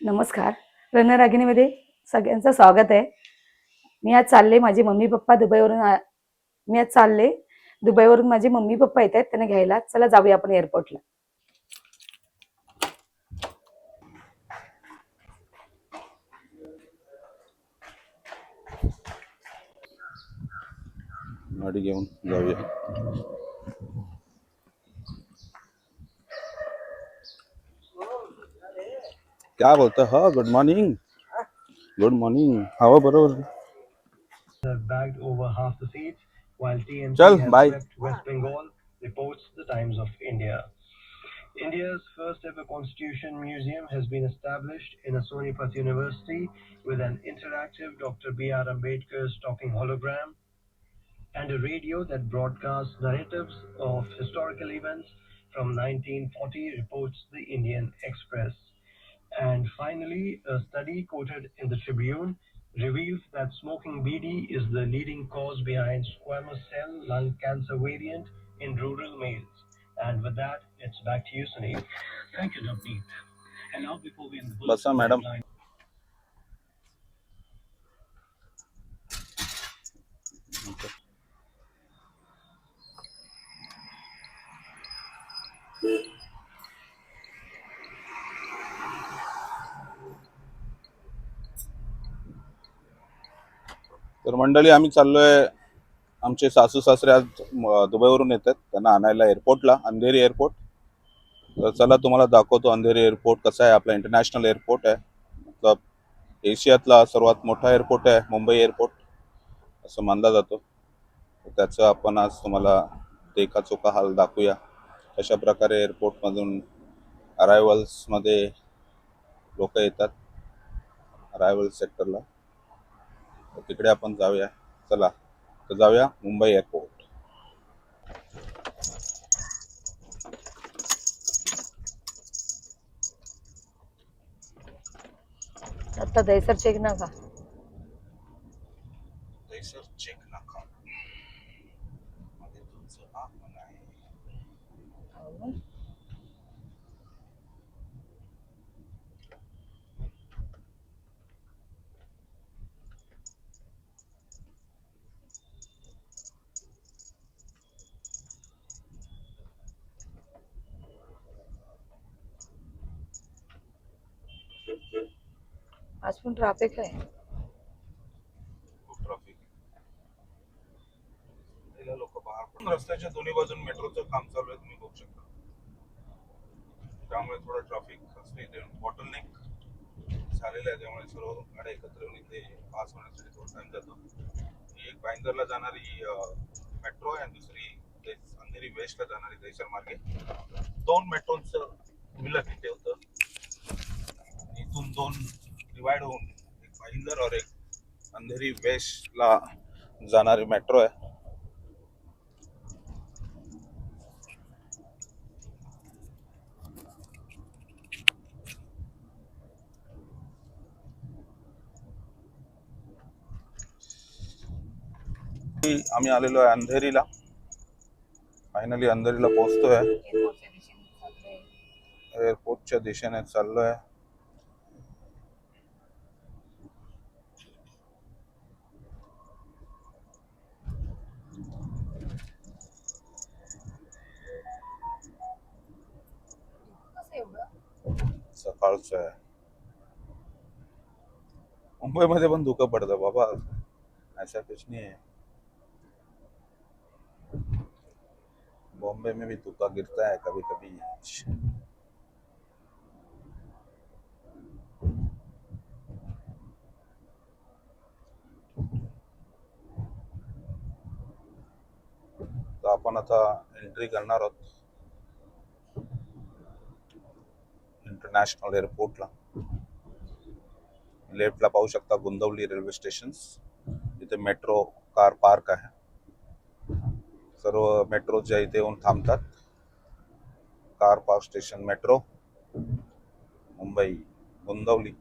नमस्कार. रणरागिणीमध्ये सगळ्यांचं स्वागत आहे. मी आज चालले माझे मम्मी पप्पा दुबईवरून मी आज चालले दुबईवरून माझे मम्मी पप्पा येत आहेत त्यांना घ्यायला. चला जाऊया आपण एअरपोर्टला गाडी घेऊन जाऊया. क्या बोलता हा गुड मॉर्निंग गुड मॉर्निंग हवा बरोबर have bagged over half the seats, while TNT Chal, has bye. swept West Bengal, reports the Times of India. India's first ever Constitution Museum has been established in a Sonipat University with an interactive Dr. B.R. Ambedkar's talking hologram and a radio that broadcasts narratives of historical events from 1940, reports the Indian Express. And finally, a study quoted in the Tribune reveals that smoking BD is the leading cause behind squamous cell lung cancer variant in rural males. And with that, it's back to you, Sunil. Thank you, Navneet. And now before we end the Basa, madam. Okay. तर मंडळी आम्ही चाललोय. आमचे सासू सासरे आज दुबईवरून येत आहेत त्यांना आणायला एअरपोर्टला अंधेरी एअरपोर्ट. तर चला तुम्हाला दाखवतो अंधेरी एअरपोर्ट कसा आहे आपला इंटरनॅशनल एअरपोर्ट आहे. मतलब एशियातला सर्वात मोठा एअरपोर्ट आहे मुंबई एअरपोर्ट असं मानला जातो. तर त्याचं आपण आज तुम्हाला देखाचोखा हाल दाखवूया. कशा प्रकारे एअरपोर्टमधून अरायवल्समध्ये लोक येतात अरायवल सेक्टरला तर तिकडे आपण जाऊया. चला तर जाऊया मुंबई एअरपोर्ट आता दहीसर चेक ना का ट्रॅफिक आहे. ट्रॉफिक लोक पण रस्त्याच्या दोन्ही बाजून मेट्रोचं काम चालू आहे तुम्ही बघू शकता. त्यामुळे थोडं ट्रॉफिक असते बॉटल नेक झालेलं आहे त्यामुळे सर्व गाड्या एकत्र येऊन इथे पास होण्यासाठी थोडा टाइम जातो. ही एक बाईंदरला जाणारी मेट्रो आहे आणि दुसरी अंधेरी अंधेरी वेस्टला जाणारी दहिसर मार्गे दोन मेट्रोचं मिलन इथे होतं. इथून दोन डिवाइड होऊन एक भाईंदर और एक अंधेरी वेस्टला जाणारी मेट्रो आहे. आम्ही आलेलो आहे अंधेरीला. फायनली अंधेरीला पोहोचतोय. एअरपोर्टच्या दिशेने चाललोय. सकाळचं आहे मुंबईमध्ये पण धुकं पडतं बाबा. ऐसा कुछ नहीं है बॉम्बे में भी धुका गिरता है कभी कभी तर आपण आता एंट्री करणार आहोत. इंटरनॅशनल एअरपोर्टला लेफ्टला पाहू शकता गुंदवली रेल्वे स्टेशन इथे मेट्रो कार पार्क आहे. सर्व मेट्रो ज्या इथे येऊन थांबतात. Car park station metro Mumbai Gundavali.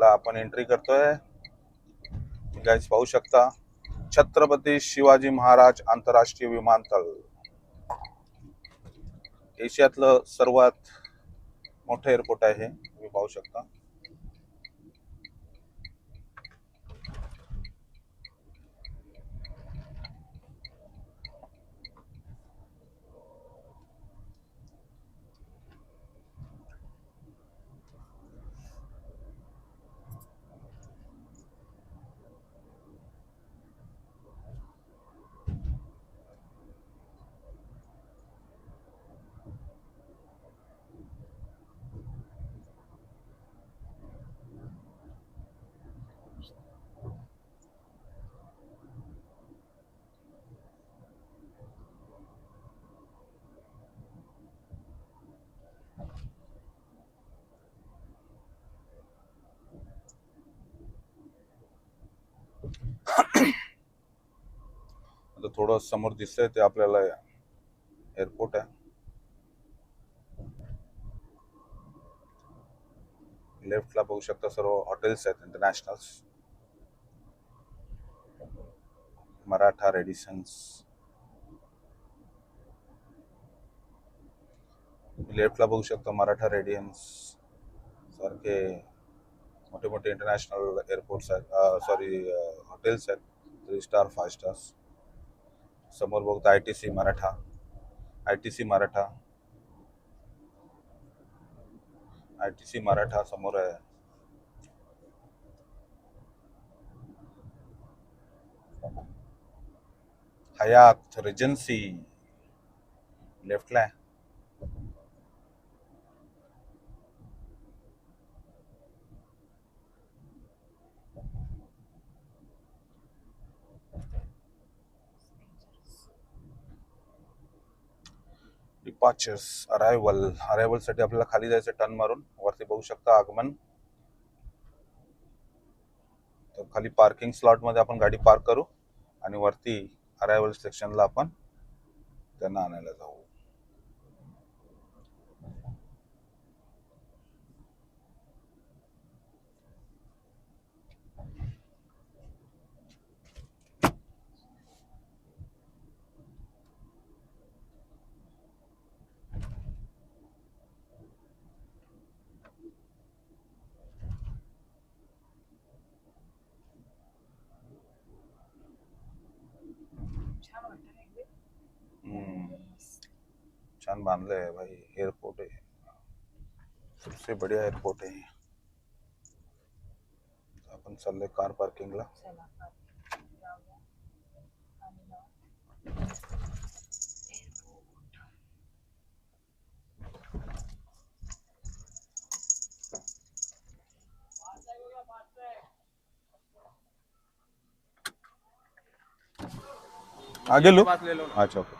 एअरपोर्टला आपण एंट्री करतोय. गाईज पाहू शकता छत्रपती शिवाजी महाराज आंतरराष्ट्रीय विमानतळ. एशियातलं सर्वात मोठं एअरपोर्ट आहे हे तुम्ही पाहू शकता. आता थोडं समोर दिसतंय ते आपल्याला एअरपोर्ट आहे. लेफ्टला बघू शकता सर्व हॉटेल्स आहेत इंटरनॅशनल्स मराठा रेडिसन्स लेफ्टला बघू शकता मराठा रेडियन्स सारखे मोठे मोठे इंटरनॅशनल एअरपोर्ट्स आहेत सॉरी हॉटेल्स आहेत थ्री स्टार फाय स्टार्स समोर बघता I T C Maratha I T C Maratha I T C Maratha समोर आहे. हयात रेजन्सी लेफ्टला आहे. डिपार्चर्स अरायवल अरायवलसाठी आपल्याला खाली जायचं टर्न मारून. वरती बघू शकता आगमन. तर खाली पार्किंग स्लॉटमध्ये आपण गाडी पार्क करू. आणि वरती अरायवल सेक्शनला आपण त्यांना आणायला जाऊ. छान बांधलंय आहे भाई एअरपोर्ट आहे सबसे बढ़िया एअरपोर्ट आहे आपण चाललोय कार पार्किंगला आगे लो। अच्छा ओके।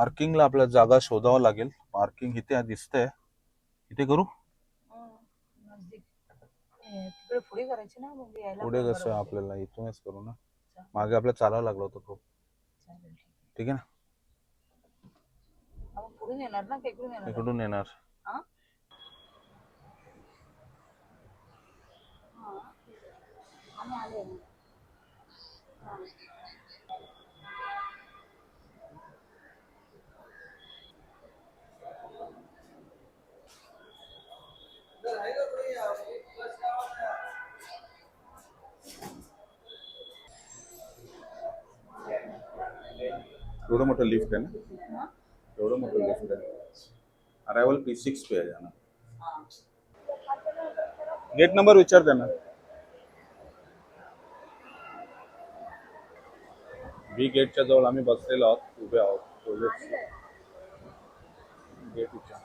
मार्किंगला आपल्याला जागा शोधावं लागेल. पार्किंग इथे दिसतंय. इथे करू? पुढे करायची ना म्हणजे यायला पुढे पण कसं. आपल्याला इथूनच करू ना? मागे आपल्याला चालावं लागलं होतं खूप. ठीक. आहे. ना? पुढून येणार ना इकडून येणार? इकडून येणार. एवढं मोठं लिफ्ट आहे ना? एवढं मोठं लिफ्ट आहे. अरायवल पी सिक्स पे आहे ना गेट नंबर विचार त्यांना. बी गेटच्या जवळ आम्ही बसलेलो आहोत उभे आहोत प्रोजेक्ट गेट विचार.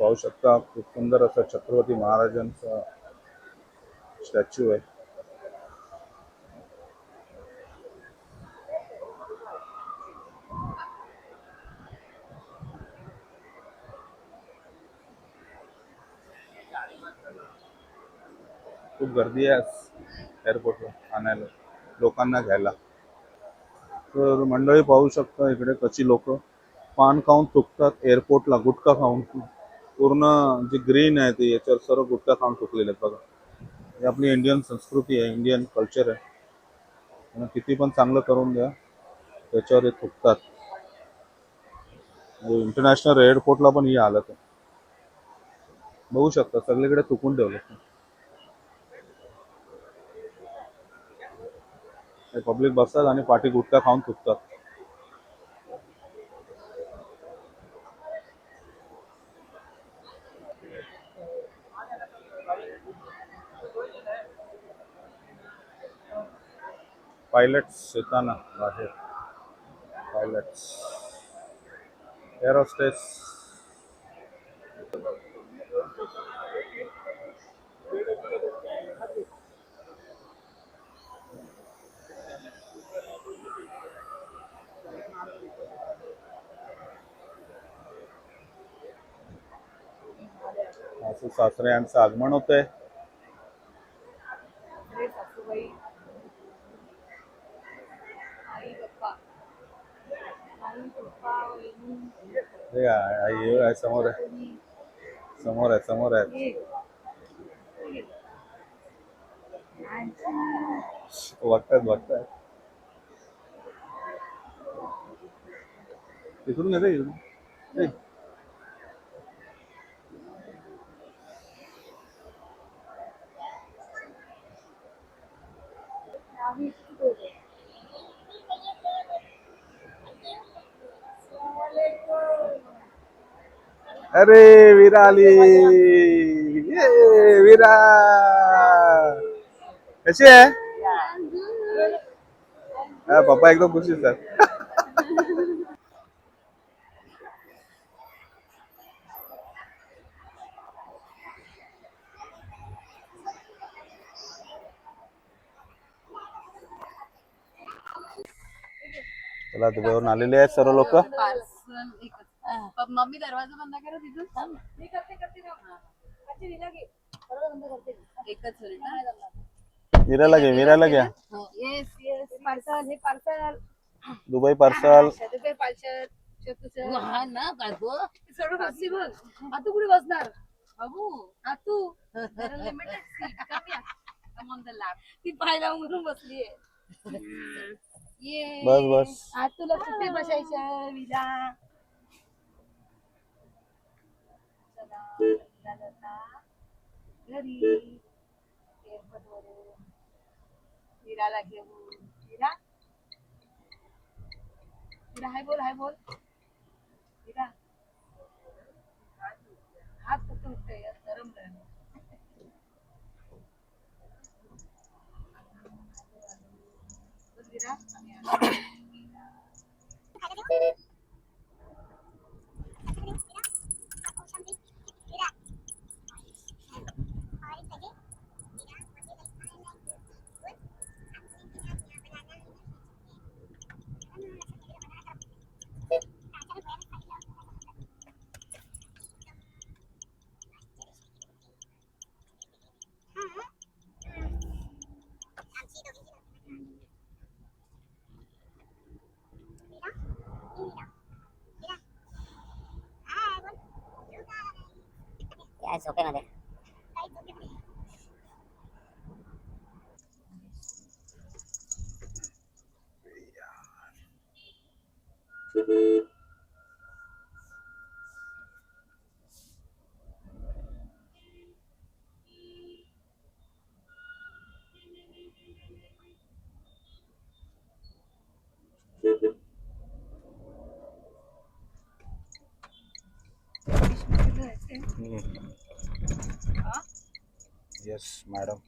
पाहू शकता खूप सुंदर असं छत्रपती महाराजांचा स्टॅच्यू आहे. खूप गर्दी आहे आज एअरपोर्टवर आणायला लोकांना घ्यायला. तर मंडळी पाहू शकता इकडे कशी लोक पान खाऊन थुकतात एअरपोर्टला गुटखा खाऊन. पूर्ण जे ग्रीन आहे ते याच्यावर सर्व गुटखा खाऊन थुकलेले आहेत बघा. ही आपली इंडियन संस्कृती आहे इंडियन कल्चर आहे. किती पण चांगलं करून द्या त्याच्यावर हे थुकतात. इंटरनॅशनल एअरपोर्टला पण ही हालत आहे बघू शकता सगळीकडे थुकून ठेवलं. पब्लिक बसतात आणि पाठी गुटखा खाऊन थुकतात. पायलट्स येताना बाहेर. पायलट्स एरोस्टेस सासू सासरे यांचं आगमन होतंय हे आहे, समोर आहे. समोर आहे समोर आहे. बघतात बघतात इकडून येते इकडून. अरे विराली आली ये कशी आहे? हा, पप्पा एकदम खुशी सर चला दुबईवरून आलेले आहेत सर्व लोक. पार्सल एकच प- मम्मी दरवाजा बंद करा तिथून. मी करते करते एकच घे घ्या. येस येस पार्सल हे पार्सल दुबई पार्सल रुपये पार्सल हा ना बसली बघ. आतू कुठे बसणार? बाबू आतू. लिमिटेड सीट कमी कम ऑन द लॅप ती पाहायला बसली ये बस बस. आज तुला कुठे बसायचं विला घरी एअरपोर्ट वरून विराला घेऊन विरा. विरा हाय बोल हाय बोल. विरा. हात फक्त उठतोय गरम गरम. बोल झोपेमध्ये येस मॅडम.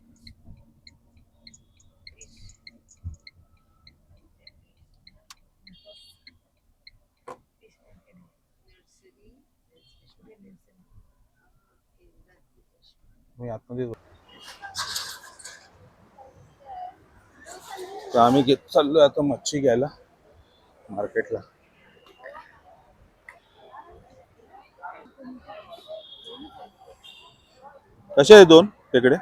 मी आतमध्ये तर आम्ही घेत चाललोय आता मच्छी घ्यायला मार्केटला. कसे आहे दोन? तिकडे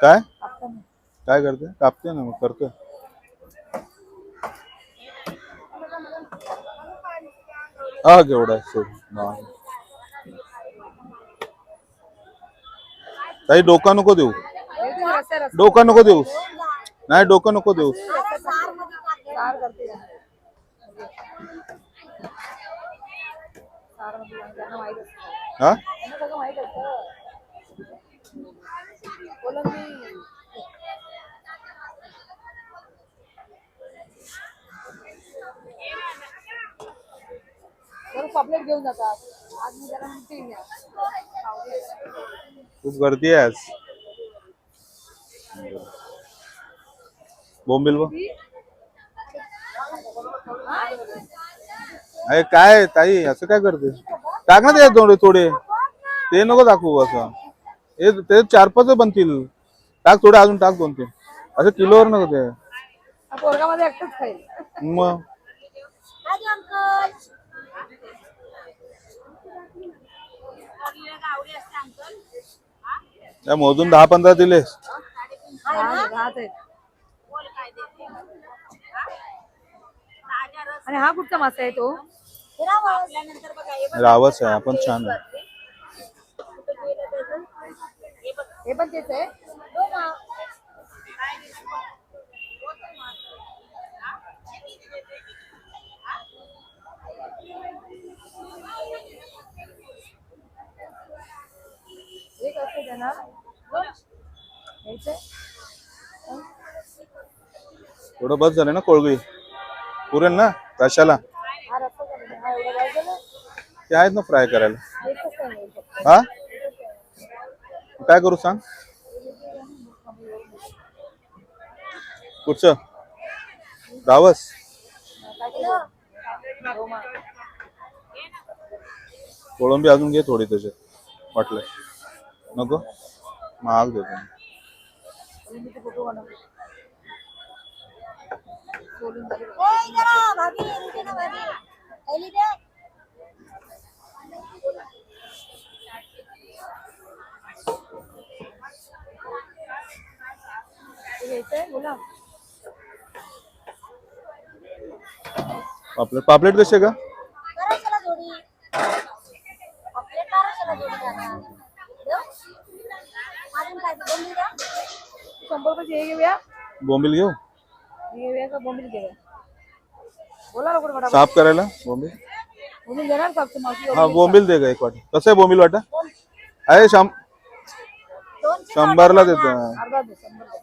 काय? काय करते? कापते ना मग करतोय हा केवढा ताई डोका नको देऊ. डोका नको देऊस नाही डोकं नको देऊस हा? पापलेट घेऊन जातात. आज मी जरा म्हणते खूप गर्दी आहे आज. बोंबील अरे काय ताई असं काय करते टाक ना ते थोडे थोडे. ते नको दाखवू असं. हे ते चार पाच बनतील. टाक थोडे अजून टाक दोन तीन असं किलोवर नको ते. मग? त्या मोजून दहा पंधरा आहेत आणि हा कुठचा मासा आहे तो? रावस आहे आपण छान हे पण तेच आहे? घ्यायचंय? थोडं बस झालं ना कोळगळी. पुरेल ना कशाला? ते आहेत ना फ्राय करायला. हा? काय करू सांग? कुठचं? रावस कोळंबी अजून घे थोडी त्याच्यात वाटलं नको. महाग देतो. पापलेट पापलेट कसे का शंभर रुपये घेऊया बोंबील घेऊ? घेऊया का बोंबील घेऊया बोला लवकर फटाफट। साफ़ करायला बोंबील? बोंबील देणार का आमची मावशी हा बोंबील दे एक वाटी. कसं आहे बोंबील वाटा? आहे शं शंभरला देतो. अर्धा दे शंभर दे.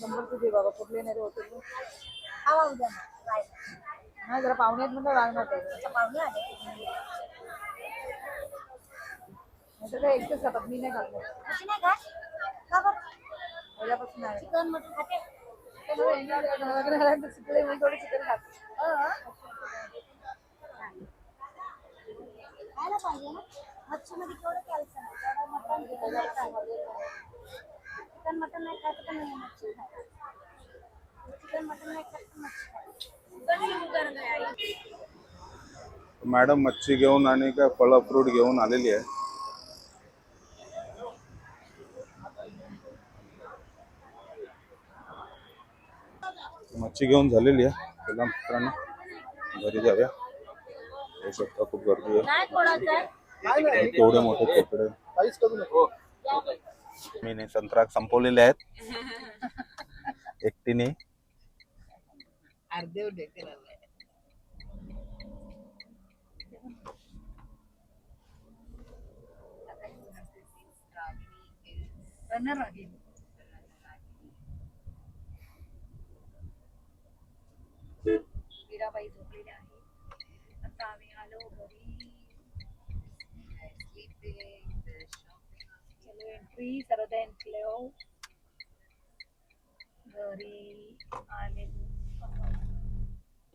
शंभर दे बाबा कुठले नाही रे होते. ते. नाही जरा पाहुणे आहेत लागणार ते. पाहुणे आले नाही तर काय एकटेच खातात मी नाही खात. पहिल्यापासून आहे. ते मला इंग्लिश लग्न झाल्यानंतर शिकले मी थोडे चिकन खात. खायला पाहिजे ना. मच्छीमध्ये केवढं कॅल्शियम आहे? त्यामुळे मटण चिकन नाही खायचं चिकन मटन नाही खायचं तर नाही मच्छी खायचं चिकन मटन नाही खायचं तर मच्छी खायचं मॅडम मच्छी घेऊन आणि काय फळं फ्रूट घेऊन आलेली आहे. मच्छी घेऊन झालेली आहे. चला मित्रांनो घरी जाऊया. होऊ शकता खूप गर्दी आहे. केवढे मोठे कपडे. मी नाही संत्रा संपवलेले आहेत. एकटीने. रनर मीराबाई झोपलेल्या आहे आता आम्ही आलो घरी. चलो एंट्री सर्वदा एंट्री घरी आले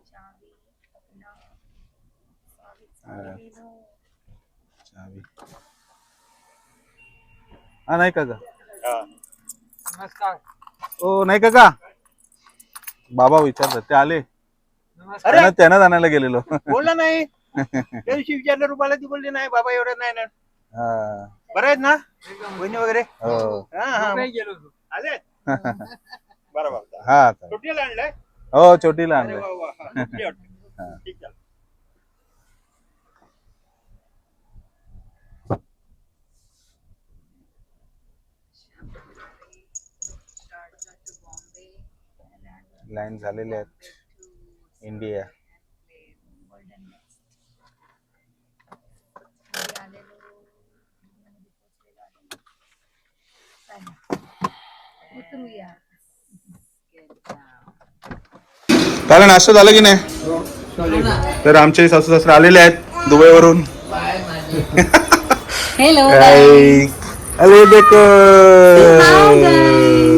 चावी अपना चावी हा नाही का ग? ओ नाही का का बाबा विचारतात ते आले. त्यांना त्यांना आणायला गेलेलो. बोलला नाही. त्या दिवशी विचारलं रुपाला ती बोलली नाही बाबा एवढं नाही ना. हा, बरं आहेत ना? बहिणी वगैरे? हो. हा हा. आले बरोबर हा चालेल. सुट्टीला आणलंय? हो छोटीला अरे आणलं वा वा हा, सुट्टी वाटते. ठीक आहे. लाईन झालेले आहेत. इंडिया उतरूया काय नाश्ता झाला की नाही? तर आमचे सासू सासरे आलेले आहेत दुबईवरून. Hello Hey. अरे देखो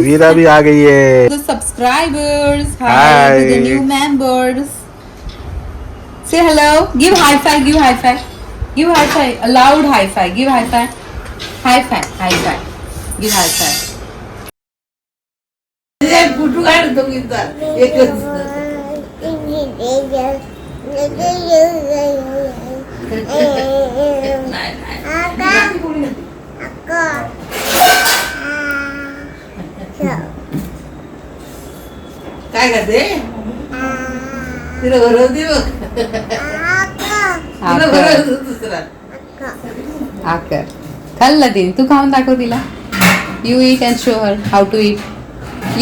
वीरा भी आ गई है। Subscribers hi the new members say hello give high five give high five give high five allowed high five give high five high five high five give high five गुटू काढतो की एकच नाही काय करते तिला भरवते बघ तिला भरवते दुसरा आकर खाल्लं तिने तू खाऊन दाखव तिला you eat and show her how to eat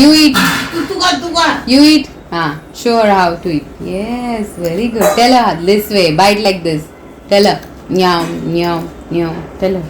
you eat तू तू का तू का you eat ha show her how to eat yes very good tell her this way bite like this tell her meow meow meow tell her